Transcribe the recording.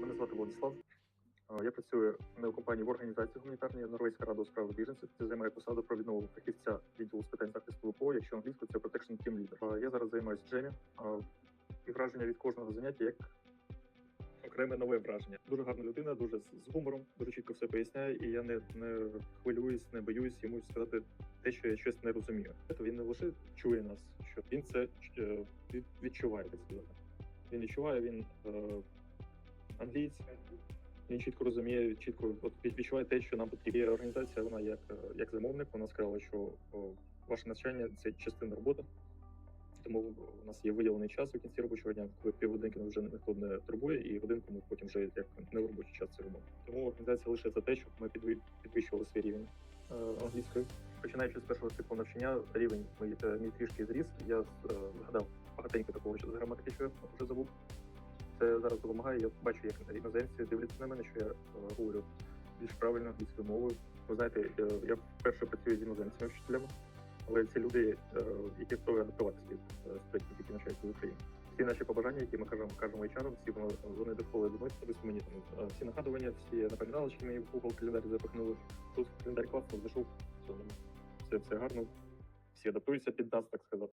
Мене звати Владислав. Е, Я працюю не у компанії в організації гуманітарної Норвезька рада у справах біженців. Це займає посаду провідного фахівця відділу з питань захисту ВПО, якщо англійською це Protection Team Leader. Е, Я зараз займаюся Джемі. е, І враження від кожного заняття як окреме нове враження. Дуже гарна людина, дуже з гумором, дуже чітко все поясняє, і я не, не хвилююсь, не боюсь йому сказати те, що я щось не розумію. Тобто Він не лише чує нас, що він це е, відчуває сказати. Він відчуває, він е, англієць, він чітко розуміє, чітко от відчуває те, що нам потрібно. Організація, вона як, е, як замовник, вона сказала, що о, ваше навчання це частина роботи. Тому у нас є виділений час у кінці робочого дня, коли півгодинки вже ніхто не турбує, і годинку ми потім вже як не в робочий час це робимо. Тому організація лише за те, щоб ми підвищ- підвищували свій рівень е, англійської. Починаючи з першого циклу навчання, рівень е, мій трішки зріс. Я е, згадав багатенько такого з граматики, що я вже забув. Це зараз допомагає. Я бачу, як іноземці дивляться на мене, що я говорю більш правильно англійською мовою. Ви знаєте, я вперше працюю з іноземцями вчителями, але ці люди, е, які готові адаптуватися від е, які навчаються в Україні. Всі наші побажання, які ми кажемо, кажемо HR, всі вони, вони доходили до нас, тобто мені там е, всі нагадування, всі напоминалочки мені в Google календарі запихнули. Тут календар класно зайшов, все, все гарно, всі адаптуються під нас, так сказати.